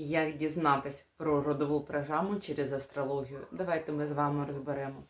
Як дізнатись про родову програму через астрологію? Давайте ми з вами розберемо.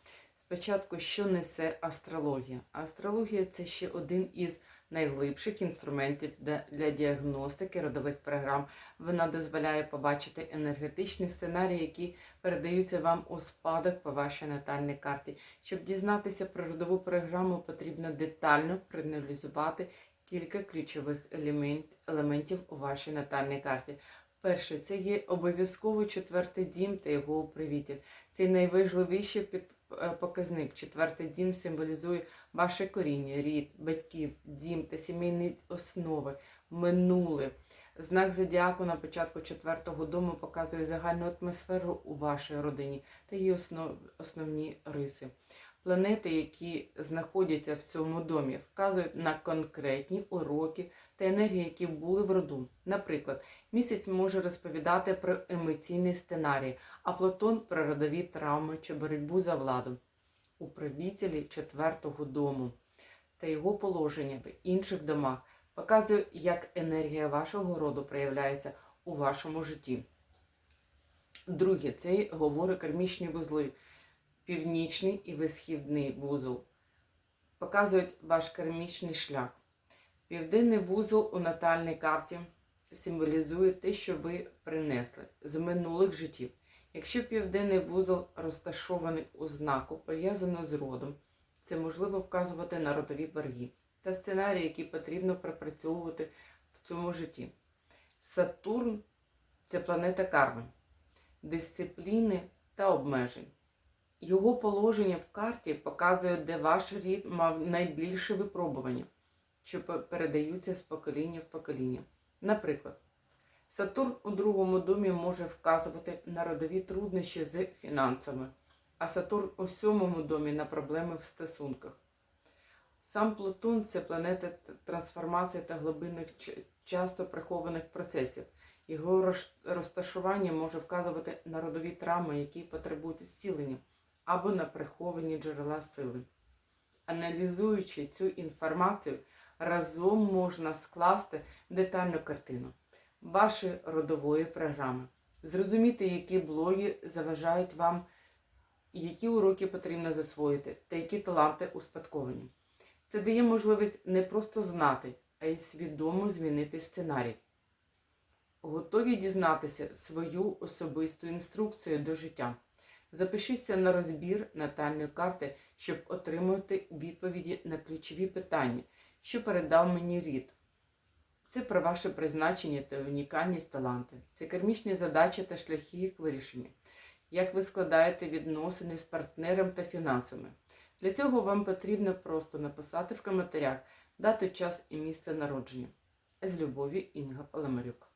Спочатку, що несе астрологія? Астрологія це ще один із найглибших інструментів для- діагностики родових програм. Вона дозволяє побачити енергетичні сценарії, які передаються вам у спадок по вашій натальній карті. Щоб дізнатися про родову програму, потрібно детально проаналізувати кілька ключових елемент- елементів у вашій натальній карті. Перше, це є обов'язково четвертий дім та його управитель. Це найважливіший е, показник. Четвертий дім символізує ваше коріння, рід, батьків, дім та сімейні основи, минуле. Знак зодіаку на початку четвертого дому показує загальну атмосферу у вашій родині та її основ, основні риси. Планети, які знаходяться в цьому домі, вказують на конкретні уроки та енергії, які були в роду. Наприклад, Місяць може розповідати про емоційний сценарій, а Платон про родові травми чи боротьбу за владу. У правителі четвертого дому та його положення в інших домах показує, як енергія вашого роду проявляється у вашому житті. Друге, це говорить кармічні вузли, північний і висхідний вузол. Показують ваш кармічний шлях. Південний вузол у натальній карті символізує те, що ви принесли з минулих життів. Якщо південний вузол розташований у знаку, пов'язано з родом, це можливо вказувати на родові борги та сценарії, які потрібно пропрацьовувати в цьому житті. Сатурн це планета карми, дисципліни та обмежень. Його положення в карті показує, де ваш рід мав найбільше випробування, що передаються з покоління в покоління. Наприклад, Сатурн у другому домі може вказувати на родові труднощі з фінансами, а Сатурн у сьомому домі на проблеми в стосунках. Сам Плутон це планета трансформації та глибинних часто прихованих процесів. Його розташування може вказувати на родові травми, які потребують зцілення, або на приховані джерела сили. Аналізуючи цю інформацію, разом можна скласти детальну картину вашої родової програми, зрозуміти, які блоги заважають вам, які уроки потрібно засвоїти та які таланти успадковані. Це дає можливість не просто знати, а й свідомо змінити сценарій. Готові дізнатися свою особисту інструкцію до життя. Запишіться на розбір натальної карти, щоб отримати відповіді на ключові питання, що передав мені рід. Це про ваше призначення та унікальність таланти. Це кармічні задачі та шляхи їх вирішення. Як ви складаєте відносини з партнером та фінансами. Для цього вам потрібно просто написати в коментарях дату, час і місце народження. З любов'ю Інга Паламарюк.